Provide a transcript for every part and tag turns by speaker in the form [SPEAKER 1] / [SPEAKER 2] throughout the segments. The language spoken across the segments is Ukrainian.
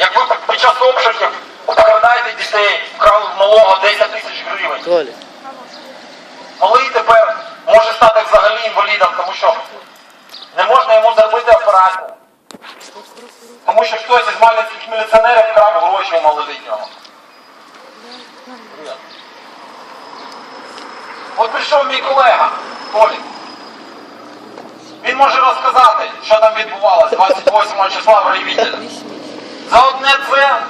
[SPEAKER 1] як ви під час обшуків обкрадаєте дітей, вкрали в малого 10 тисяч гривень. Малий тепер може стати взагалі інвалідом, тому що не можна йому зробити операцію. Тому що хтось із маленьких міліціонерів вкрав гроші у малолітнього. От прийшов мій колега Толік. Він може розказати, що там відбувалося 28 числа в райвідділі. За одне це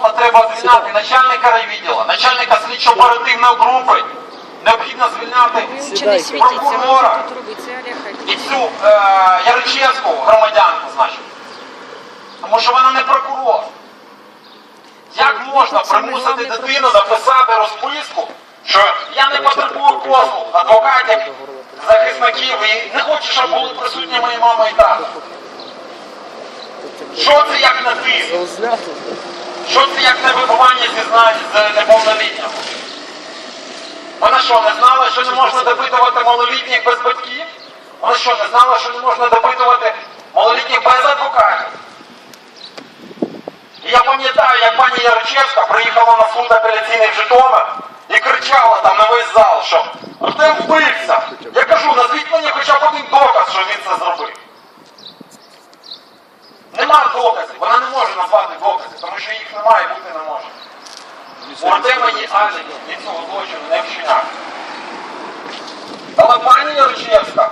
[SPEAKER 1] просто треба звільняти начальника райвідділу, начальника слідчо-оперативної групи. Необхідно звільняти прокурора і цю е, Яричевську громадянку, значить. Тому що вона не прокурор. Як можна примусити дитину написати розписку, що я не потребую послуг адвокатів, захисників і не хочу, щоб були присутні мої мама і тато. Що це як на тиск? Що це як не вибування зізнань з неповнолітнього? Вона що, не знала, що не можна допитувати малолітніх без батьків? Вона що, не знала, що не можна допитувати малолітніх без адвокатів? І я пам'ятаю, як пані Яричевська приїхала на суд апеляційний в Житомир і кричала там на весь зал, що Артем вбився. Я кажу, назвіть мені хоча б один доказ, що він це зробив. Нема доказів, вона не може назвати докази, тому що їх немає, бути не може. У Артема є алібі, він цього злочину не вчиняв. Але пані Яричевська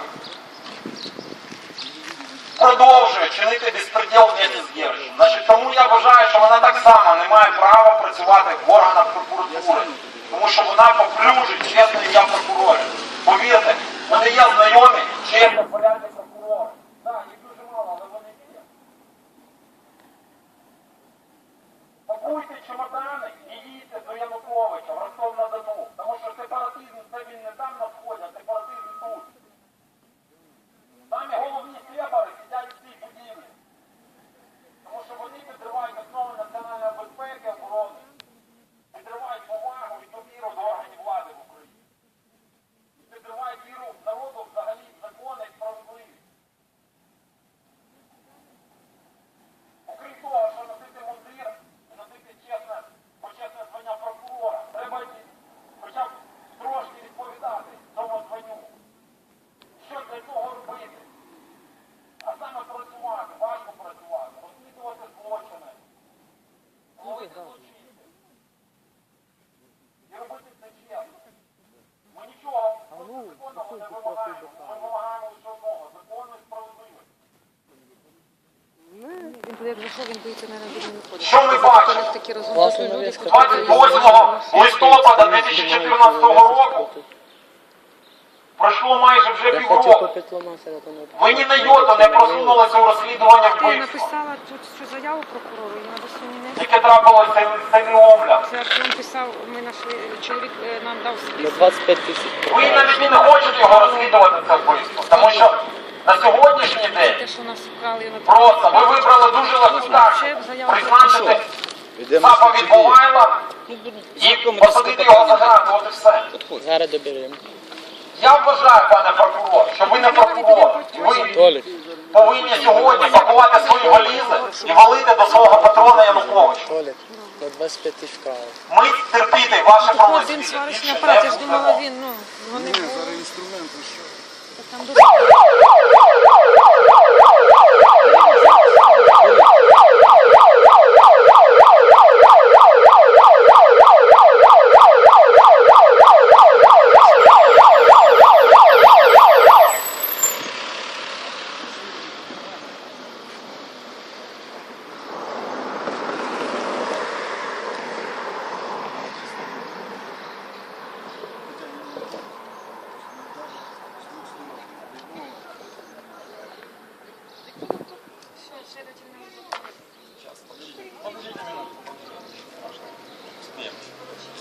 [SPEAKER 1] продовжує чинити безпреділ вместе з Гершем. Значить, тому я вважаю, вона так само не має права працювати в органах прокуратури. Тому що вона поплюжить чесне ім'я прокурорів. Повірте, в мене є знайомі чесні порядні прокурори. Так, їх дуже мало, але вони є. Пакуйте чемодани і їдьте до Януковича в Ростов-на-Дону. Тому що сепаратизм це він не там на вході, а сепаратизм тут. Самі головні сепари сидять в цій будівлі. Тому що вони підривають основи національної безпеки, оборони, підривають повагу і довіру до органів влади в Україні. Підривають віру народу взагалі в закони і справедливість. Окрім того, що носити мундир і носити чесне, почесне звання прокурора, треба й хоча б трошки відповідати цьому званню. Що для цього робити? А саме працювати, важко працювати, розслідувати злочини, ловити злочинців. І робити це чесно. Ми нічого законного не вимагаємо. Ми вимагаємо лише одного закону і справедливості.
[SPEAKER 2] Він буде як зайшов, він боїться, навіть не виходить.
[SPEAKER 1] Що ми бачимо?
[SPEAKER 3] Навіска.
[SPEAKER 2] котрі
[SPEAKER 1] 28 листопада 2014 року пройшло майже вже півроку. Ви ні на йоту не просунулися у розслідування
[SPEAKER 2] Я
[SPEAKER 1] вбивства,
[SPEAKER 2] написала тут цю заяву прокурору, і треба сьогодні не
[SPEAKER 1] яке трапилося в селі Омля.
[SPEAKER 2] Це Артем писав, ми знайшли, чоловік е, нам дав
[SPEAKER 3] На
[SPEAKER 2] список.
[SPEAKER 3] 25 тисяч.
[SPEAKER 1] Ви навіть і не хочете його розслідувати це вбивство, тому що на сьогоднішній день
[SPEAKER 2] що
[SPEAKER 1] просто ви вибрали дуже легку тактику призначити ЦАПа від Булайла і посадити його за грати, от і все.
[SPEAKER 3] Зараз доберемо.
[SPEAKER 1] Я вважаю, пане прокурор, що ви не прокурор. Ви повинні сьогодні пакувати свої валізи і валити до свого патрона Януковича.
[SPEAKER 3] На 25 тисяч вкрали.
[SPEAKER 1] Ми терпіти ваші
[SPEAKER 2] Один
[SPEAKER 1] промисли
[SPEAKER 2] сварочний апарат, я ж думала, він, ну, вони
[SPEAKER 4] Ні, зараз інструмент прийшов.
[SPEAKER 2] Там дуже...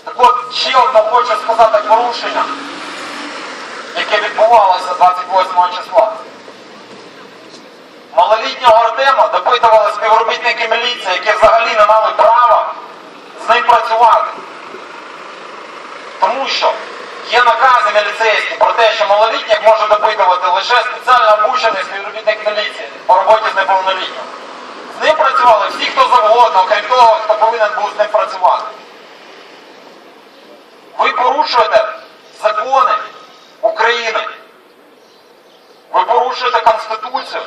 [SPEAKER 1] Так от ще одне хочу сказати порушення, яке відбувалося 28 числа. Малолітнього Артема допитували співробітники міліції, які взагалі не мали права з ним працювати. Тому що є накази міліцейські про те, що малолітніх може допитувати лише спеціально обучений співробітник міліції по роботі з неповнолітнім. З ним працювали всі, хто завгодно, окрім того, хто повинен був з ним працювати. Ви порушуєте закони України. Ви порушуєте Конституцію.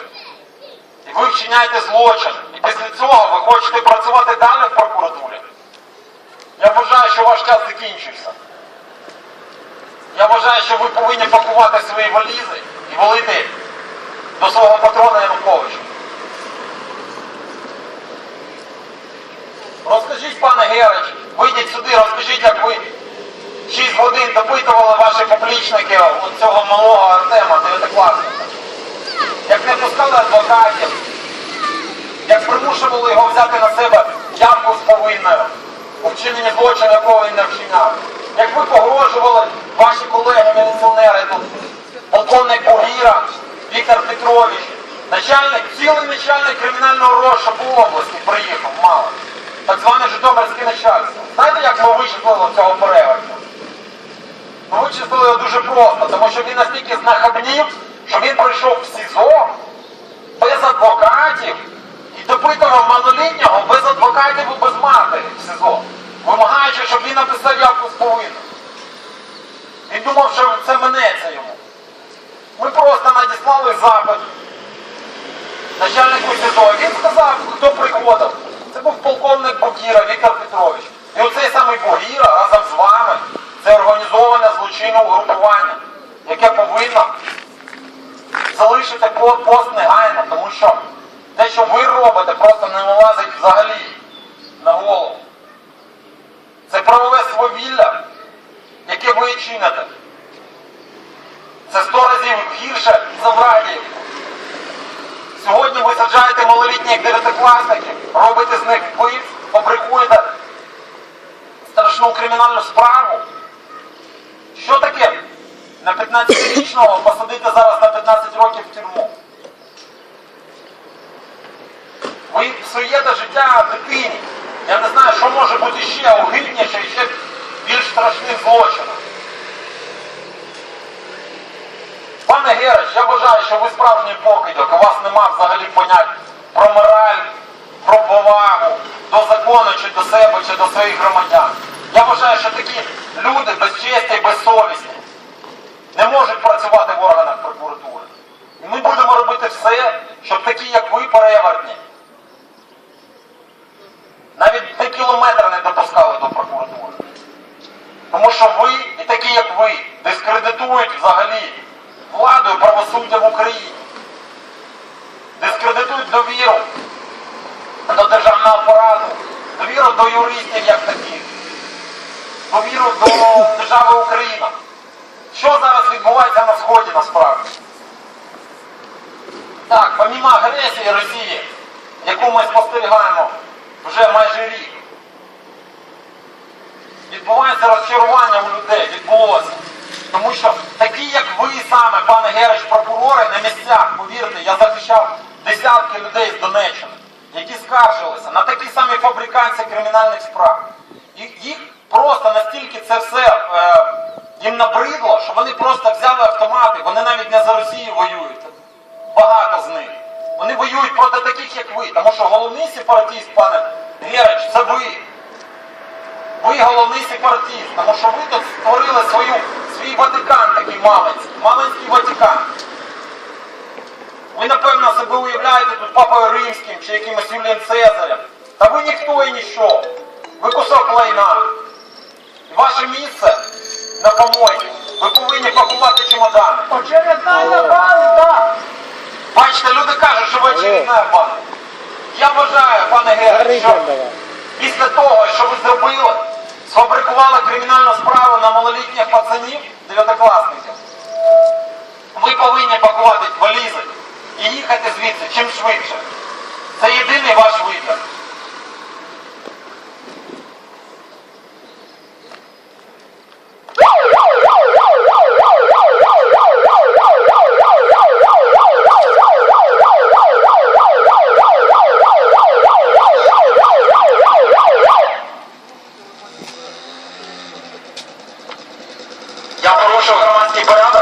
[SPEAKER 1] І ви вчиняєте злочин. І після цього ви хочете працювати далі в прокуратурі. Я вважаю, що ваш час закінчився. Я вважаю, що ви повинні пакувати свої валізи і валити до свого патрона Януковича. Розкажіть, пане Герич, вийдіть сюди, розкажіть, як ви 6 годин допитували ваші поплічники от цього малого Артема, дев'ятикласника. Як не пускали адвокатів, як примушували його взяти на себе явку з повинною у вчиненні злочину, якого він не вчиняв. Як ви погрожували ваші колеги міліціонери тут, полковник Бугіра, Віктор Петрович, начальник, цілий начальник кримінального розшуку області приїхав, мало. Так зване Житомирське начальство. Знаєте, як ми вичислили цього перевертня? Ми вичислили його дуже просто, тому що він настільки знахабнів, що він прийшов в СІЗО без адвокатів і допитував малолітнього без адвокатів і без матері в СИЗО, вимагаючи, щоб він написав явку з повинною. Він думав, що це минеться йому. Ми просто надіслали запит начальнику СИЗО. Він сказав, хто приходив. Це був полковник Богіра Віктор Петрович. І оцей самий Богіра разом з вами це організоване угрупування, яке повинно залишити пост негайно, тому що те, що ви робите, просто не налазить взагалі на голову. Це правове свавілля, яке ви чините. Це сто разів гірше за Врадіївку. Сьогодні ви саджаєте малолітніх дев'ятикласників, робите з них вбивць, фабрикуєте страшну кримінальну справу. На 15-річного посадити зараз на 15 років в тюрму? Ви псуєте життя дитині. Я не знаю, що може бути ще огидніше і ще більш страшним злочином. Пане Герич, я вважаю, що ви справжній покидьок, у вас нема взагалі понять про мораль, про повагу до закону, чи до себе, чи до своїх громадян. Я вважаю, що такі люди безчесті і безсовісні не можуть працювати в органах прокуратури. І ми будемо робити все, щоб такі, як ви, перевертні, навіть на кілометр не допускали до прокуратури. Тому що ви і такі, як ви, дискредитують взагалі владу і правосуддя в Україні. Дискредитують довіру до державного апарату, довіру до юристів як таких, довіру до держави Україна. Що зараз відбувається на Сході насправді? Так, помімо агресії Росії, яку ми спостерігаємо вже майже рік, відбувається розчарування у людей, відбулося. Тому що такі, як ви саме, пане Герич, прокурори на місцях, повірте, я захищав десятки людей з Донеччини, які скаржилися на такі самі фабрикації кримінальних справ. І їх просто настільки це все е, їм набридло, що вони просто взяли автомати, вони навіть не за Росію воюють. Багато з них. Вони воюють проти таких, як ви. Тому що головний сепаратист, пане Герич, це ви. Ви головний сепаратист, тому що ви тут створили свою, свій Ватикан такий маленький, маленький Ватикан. Ви, напевно, себе уявляєте тут Папою Римським чи якимось Юлієм Цезарем. Та ви ніхто і ніщо. Ви кусок лайна. Ваше місце на помойці. Ви повинні пакувати чемодани.
[SPEAKER 4] Очередная банда!
[SPEAKER 1] Бачите, люди кажуть, що ви очередна банда. Я вважаю, пане Герой, що після того, що ви зробили, сфабрикували кримінальну справу на малолітніх пацанів, дев'ятикласників, ви повинні пакувати валізи і їхати звідси чим швидше. Це єдиний ваш Я порушив громадський порядок.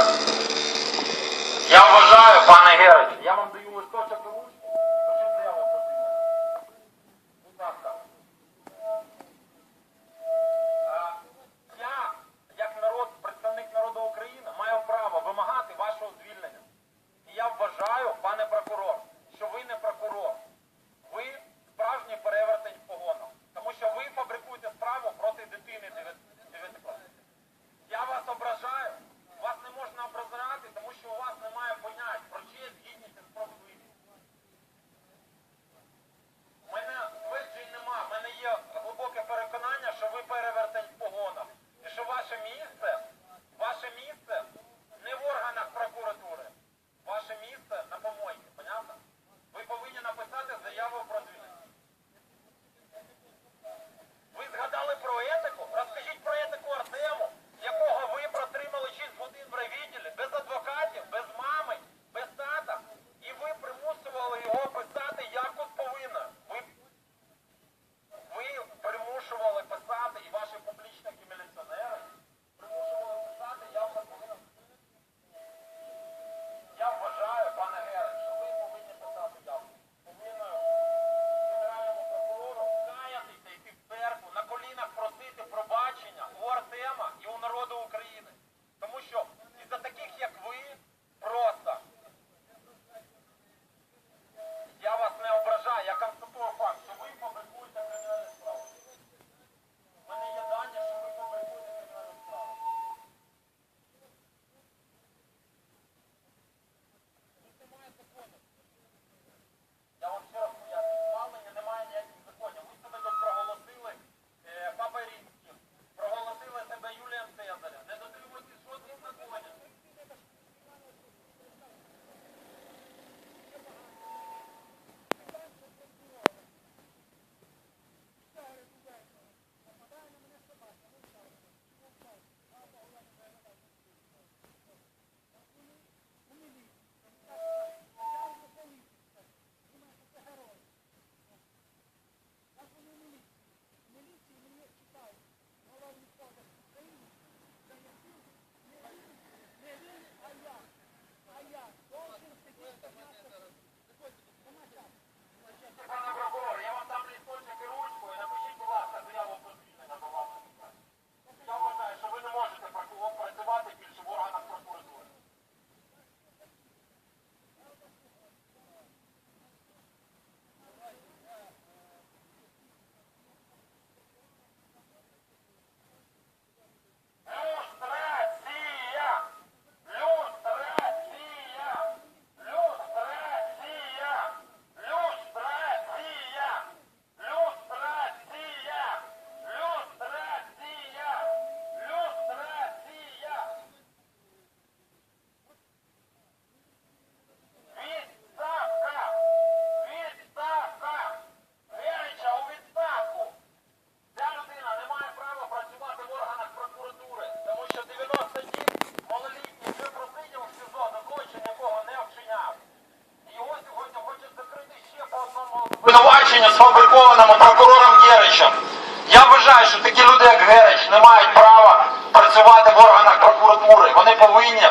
[SPEAKER 1] Органах. Вони повинні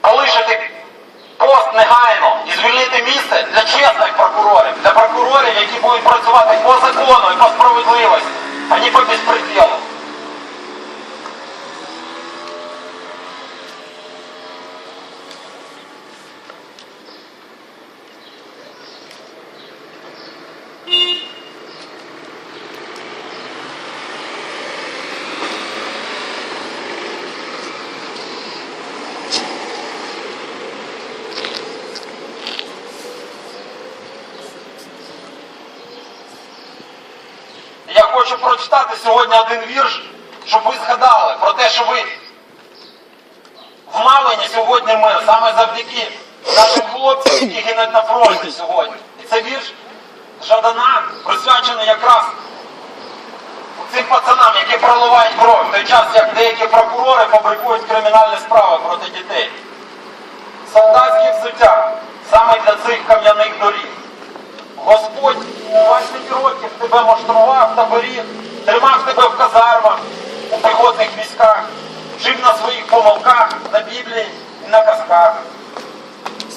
[SPEAKER 1] полишити пост негайно і звільнити місце для чесних прокурорів, для прокурорів, які будуть працювати по закону і по справедливості, а не по безпреділу. Я хочу прочитати сьогодні один вірш, щоб ви згадали про те, що ви в Малині сьогодні ми саме завдяки нашим хлопцям, які гинуть на фронті сьогодні. І це вірш Жадана присвячений якраз цим пацанам, які проливають кров, в той час, як деякі прокурори фабрикують кримінальні справи проти дітей. Солдатське взуття саме для цих кам'яних доріг. Господь 20 років тебе муштрував та беріг, тримав тебе в казармах, у піхотних військах, жив на своїх помилках, на Біблії і на казках.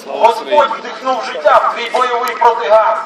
[SPEAKER 1] Господь вдихнув життя в твій бойовий протигаз.